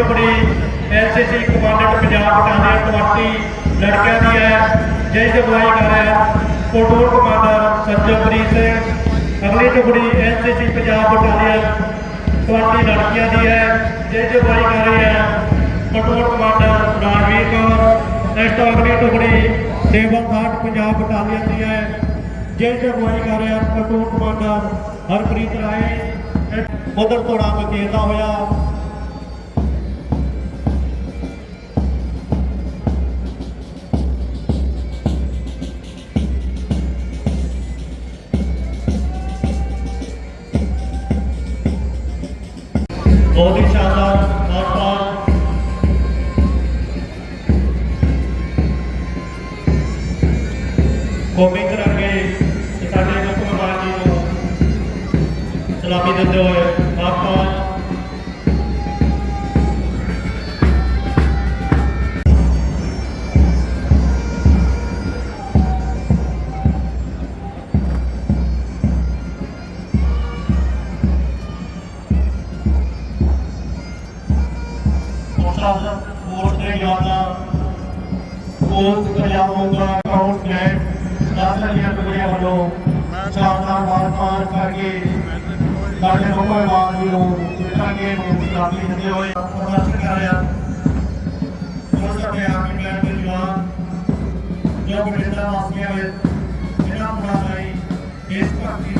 NCC commandant Punjab battalion 20 ਲੜਕਿਆਂ ਦੀ ਹੈ ਜਿਸ ਦੀ ਅਗਵਾਈ ਕਰ ਰਿਹਾ ਕੋਟੂਰ ਕਮਾਂਡਰ ਸਰਜਨਪ੍ਰੀਤ ਸਿੰਘ। ਅਗਲੀ ਟੁਕੜੀ ਐਨਸੀਸੀ ਪੰਜਾਬ ਬਟਾਲੀਅਨ 20 ਲੜਕੀਆਂ ਦੀ ਹੈ ਜਿਸ ਦੀ ਅਗਵਾਈ ਕਰ ਰਹੀ ਹੈ, ਕੋਟੂਰ ਕਮਾਂਡਰ ਰਾਜਵੀਰ ਕੌਰ। ਨੈਕਸਟ ਅਗਲੀ ਟੁਕੜੀ ਸੇਵਨ ਘਾਟ ਪੰਜਾਬ ਬਟਾਲੀਅਨ ਦੀ ਹੈ ਜਿਸ ਦੀ ਅਗਵਾਈ ਕਰ ਰਿਹਾ ਕੋਟੂਰ ਕਮਾਂਡਰ ਹਰਪ੍ਰੀਤ ਰਾਏ। ਉਧਰ ਤੋੜਾ ਮਕੇਦਾ ਹੋਇਆ ਬਹੁਤ ਹੀ ਸ਼ਾਨਦਾਰ ਨਾਟਕ। ਕੌਮੀ ਤਿਰੰਗੇ ਸਾਡੇ ਮੁੱਖ ਮਹਿਮਾਨ ਜੀ ਨੂੰ ਸਲਾਮੀ ਦਿੰਦੇ ਹੋਏ ਆਪਾਂ ਸੋਸ਼ਲ ਫੋਰਸ ਦੇ ਯਾਦਾਂ ਕੋਲ ਪੰਜਾਬ ਹੋਗਾ ਅਕਾਊਂਟ ਗ੍ਰੈਂਡ ਦਸ ਹਜ਼ਾਰ ਰੁਪਏ ਵੱਲੋਂ ਸ਼ਾਨਦਾਰ ਵਾਰ ਕਰਕੇ ਸਾਡੇ ਮੁਖਮਹਿਮਾਨ ਜੀ ਨੂੰ ਤਿਰੰਗੇ ਨੂੰ ਸਲਾਮੀ ਦਿੰਦੇ ਹੋਏ। ਪ੍ਰਦਰਸ਼ਨ ਕਰ ਰਿਹਾ। ਸਾਡੇ ਆਰਮੀ ਬੈਂਡ ਦੇ ਜਵਾਨ। ਜੋ ਬਠਿੰਡਾ ਵਾਸੀਆਂ ਵਿੱਚ ਇਹਨਾਂ ਮੁਲਾਜ਼ਮਾਂ ਇਸ ਭਰਤੀ